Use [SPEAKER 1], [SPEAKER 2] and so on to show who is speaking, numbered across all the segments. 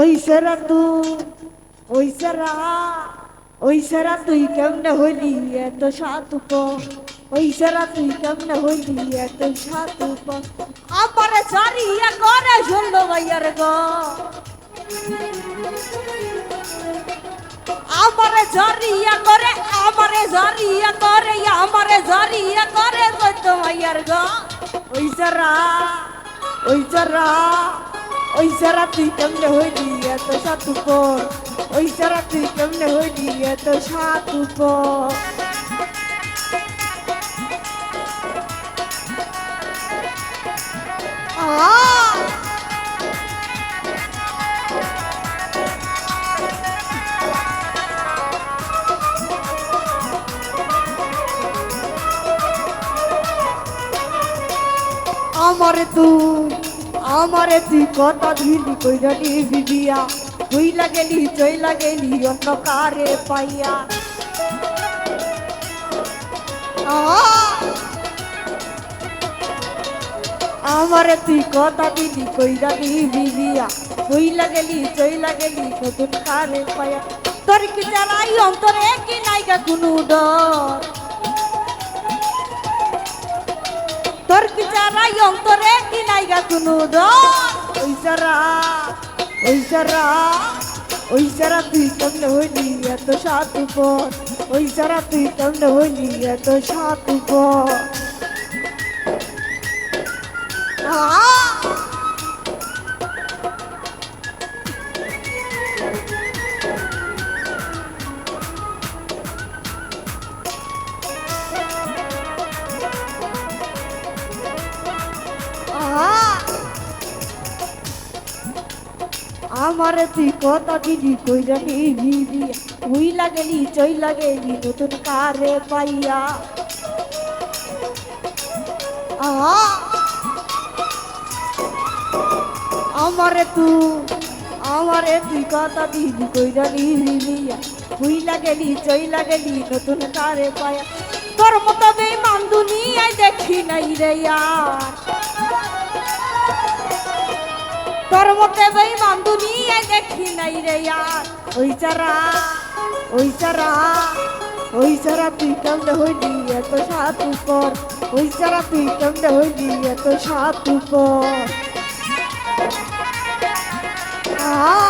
[SPEAKER 1] ওই সেরা তু, ওই সেরা ওই সেরা তুই কেমনে হইলি এত সাতুপ ওই সেরা তুই কেমনে হইলি এত সাতুপ আমার সারিয়া করে শুনল ভাইয়ার গো। আমারে জরিয়া করে আমারে জরিয়া করে আমারে জরিয়া করে তো ভাইয়ার গো। ওই সেরা ওই সেরা ওই সারা তুই কেমনে হইলি এত সাত উপর ওই সারা তুই কেমনে হইলি এত সাত উপর আমারে তুই আমারে তুই কথা দিলি কইরা নিবি বিয়া হইলা গেলি, চইলা গেলি অন্য কারে পাইয়া! আমারে তুই কথা দিলি কইরা নিবি বিয়া হইলা গেলি, চইলা গেলি নতুন কারে পাইয়া। তোর কি চালাই, অন্তরে কি নাইকা কোনো ডর? তোর কি চারা অন্তরে কি নাইগা কোনো ডর ওই চারা ওই চারা ওই চারা তুই কেমনে হইলি এত সাত উপর ওই চারা তুই কেমনে হইলি এত সাত উপর আহ! আমারে তুই দিলি কইরা নিবি হুই লাগেলি চই লাগেলি নতুন কারে পাইয়া! আমারে তুই আমারে তুই কথা দিলি কইরা নিবি হুই লাগেলি চই লাগেলি নতুন কারে পাইয়া। তোর মতো বেমান দুনিয়ায় দেখি নাই রে ইয়ার। তোর মতে বই বান্ধুনিয়ে দেখি নাই রে ইয়ার ওই চারা ওই চারা ওই চারা তুই কেমনে হইলি এত সাত উপর ওই চারা তুই কেমনে হইলি এত সাত উপর আহ!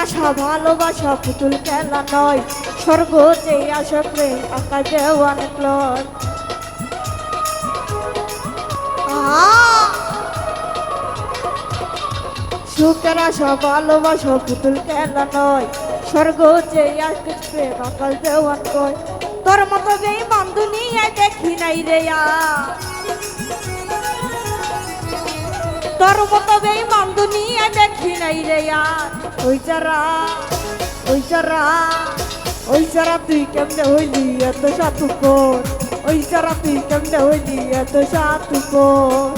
[SPEAKER 1] আশা ভালোবাসা পুতুল খেলা নয়। স্বর্গ যে আশা প্রেম আকাশে অনেক! সুখের আশা, ভালোবাসা পুতুল খেলা নয়। স্বর্গ যে আকাশ প্রেম আকাশে অনেক তোর মতো যেই বান্ধুনিয়ায় দেখি নাই রে তোর মতো বেই মামদুনিয়া দেখি নাই রে আর। ওই চারা ওই চারা ওই চারা তুই কেমনে হইলি এত সাতুকর ওই চারা তুই কেমনে হইলি এত সাতুকর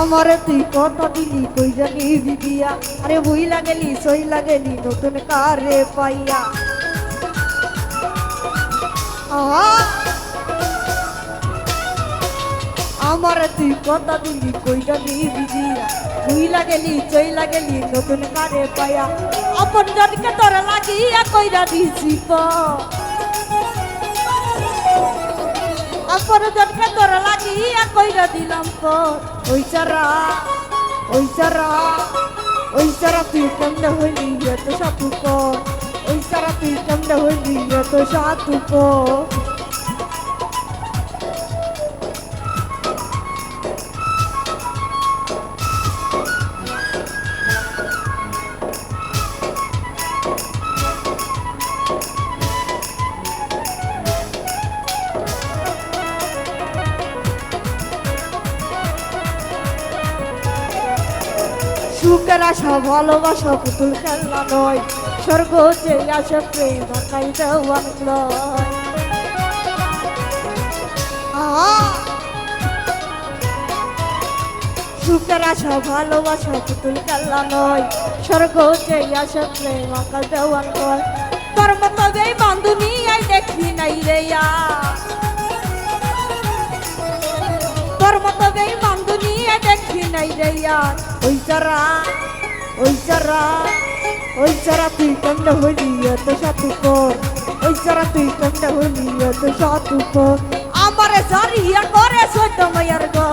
[SPEAKER 1] আমারে তুই কত দিলি, কই জানি বিবিয়া আরে বই লাগেলি, সই লাগেলি, নতুন কারে পাইয়া! আমারে তুই কথা দিলি, কই জানি বিবিয়া বই লাগেলি, সই লাগেলি, নতুন কারে পাইয়া। আপন জনকে তোর লাগিয়া কইরা দিছি পা আপন জনকে তোর লাগিয়া কইরা দিলাম পর ওই চারা ওই চারা ওই চারা তুই কেমনে হইলি? এত সাতু কর। ওই চারা তুই কেমনে হইলি? এত সাতু সুখের আশা ভালোবাসা পুতুল খেলনা নয়। স্বর্গ যে আসে প্রেম আকাই দেওয়ান নয়! সুখের আশা ভালোবাসা পুতুল খেলনা নয়। স্বর্গ যে আসে প্রেম আকাই দেওয়ান নয় তোর মতো এই বান্ধবী আই দেখি নাই রে দেখি নাই রে আর ওই চারা ওই চারা ওই চারা তুই কেমনে হইলি, এত সাথু কর। ওই চারা তুই কেমনে হইলি, এত সাথু কর। আমারে জারিয়া করে সত্য মায়ার গো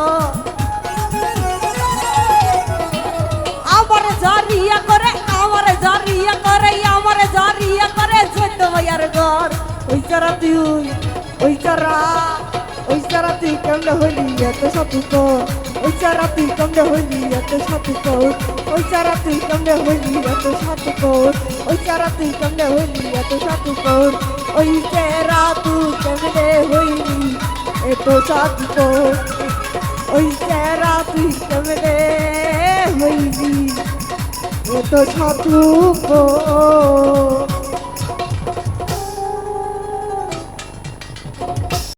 [SPEAKER 1] আমারে জারিয়া করে, আমারে জারিয়া করে, আমারে জারিয়া করে সত্য মায়ার ঘর। ওই চারা তুই, ওই চারা ওই চারা তুই কেমনে হইলি? এত সাথু কর ওই চারা তুই কেমনে হইলি? এত সাথু কর ওই চারা তুই কেমনে হইলি? এত সাথু কর ওই চারা তুই কেমনে হইলি? এত সাথু কর ওই চারা তুই কেমনে হইলি? এত সাথু ওই চারা তুই কেমনে হইলি? এত সাধু কর